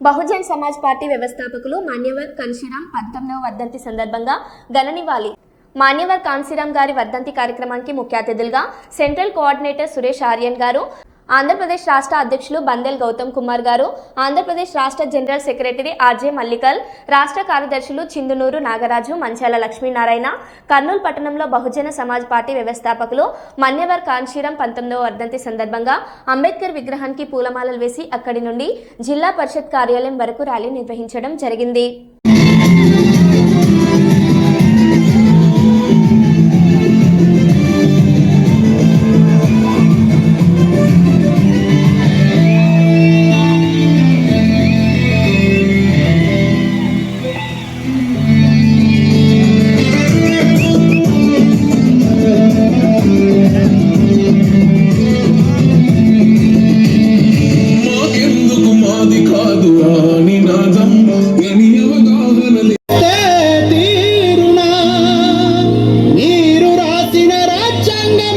Bahujan Samaj party వ్యవస్థాపకులు మాన్యవర్ కన్షీరామ్ పంతొమ్మిదవ వర్ధంతి సందర్భంగా ఘననివాళి మాన్యవర్ కాన్సీరామ్ గారి వర్ధంతి కార్యక్రమానికి ముఖ్య అతిథులుగా సెంట్రల్ కోఆర్డినేటర్ సురేష్ ఆర్యన్ గారు ఆంధ్రప్రదేశ్ రాష్ట్ర అధ్యక్షులు బందెల్ గౌతమ్ కుమార్ గారు ఆంధ్రప్రదేశ్ రాష్ట్ర జనరల్ సెక్రటరీ ఆర్జే మల్లికల్ రాష్ట్ర కార్యదర్శులు చిందునూరు నాగరాజు మంచాల లక్ష్మీనారాయణ కర్నూలు పట్టణంలో బహుజన సమాజ్ పార్టీ వ్యవస్థాపకులు మన్యవర్ కాన్షీరం పంతొమ్మిదవ వర్ధంతి సందర్భంగా అంబేద్కర్ విగ్రహానికి పూలమాలలు వేసి అక్కడి నుండి జిల్లా పరిషత్ కార్యాలయం వరకు ర్యాలీ నిర్వహించడం జరిగింది.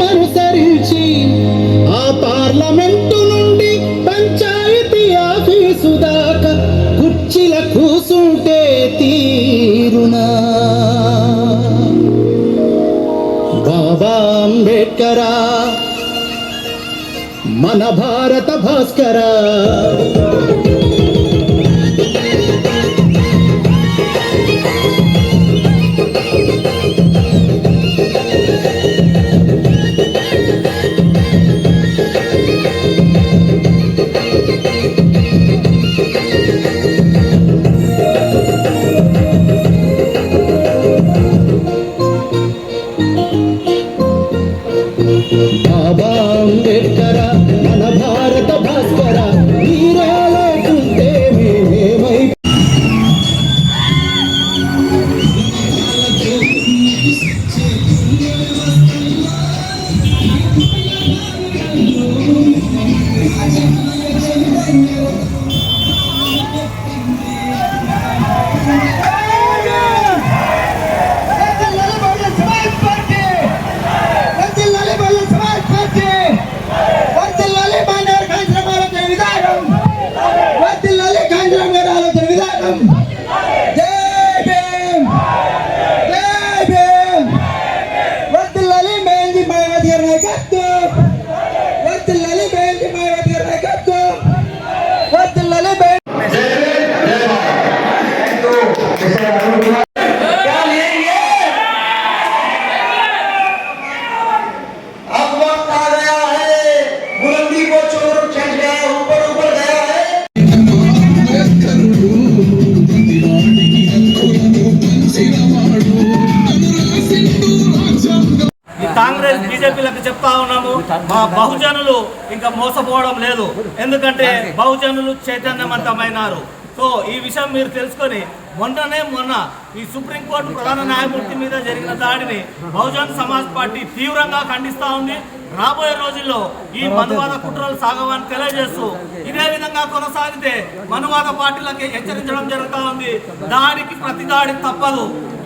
అనుసరించి ఆ పార్లమెంటు నుండి పంచాయతీ ఆఫీసు దాకా కుర్చీల కూసుంటే తీరునా. బాబా అంబేడ్కరా మన భారత భాస్కరా. బీజేపీలకు చెప్తా ఉన్నాము. మా బహుజనులు ఇంకా మోసపోవడం లేదు. ఎందుకంటే బహుజనులు చైతన్యవంతమైనారు. సో ఈ విషయం మీరు తెలుసుకొని మొన్ననే మొన్న ఈ సుప్రీంకోర్టు ప్రధాన న్యాయమూర్తి మీద జరిగిన దాడిని బహుజన్ సమాజ్ పార్టీ తీవ్రంగా ఖండిస్తా ఉంది. రాబోయే రోజుల్లో ఈ మనువాద కుట్రలు సాగవని తెలియజేస్తూ ఇదే విధంగా కొనసాగితే మనువాద పార్టీలకి హెచ్చరించడం జరుగుతూ ఉంది. దాడికి ప్రతి దాడి తప్పదు.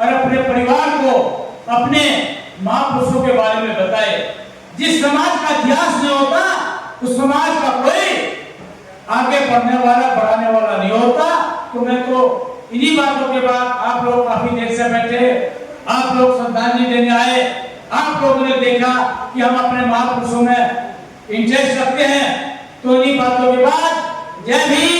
और अपने परिवार को अपने महापुरुषों के बारे में बताए। जिस समाज का इतिहास नहीं होता, उस समाज का कोई आगे बढ़ने वाला, बढ़ाने वाला नहीं होता। तो मैं तो इन्हीं बातों के बाद आप लोग काफ़ी देर से बैठे, आप लोग श्रद्धांजलि देने आए। आप लोगों ने देखा कि हम अपने महापुरुषों में इंटरेस्ट रखते हैं। तो इन्हीं बातों के बाद जय भीम।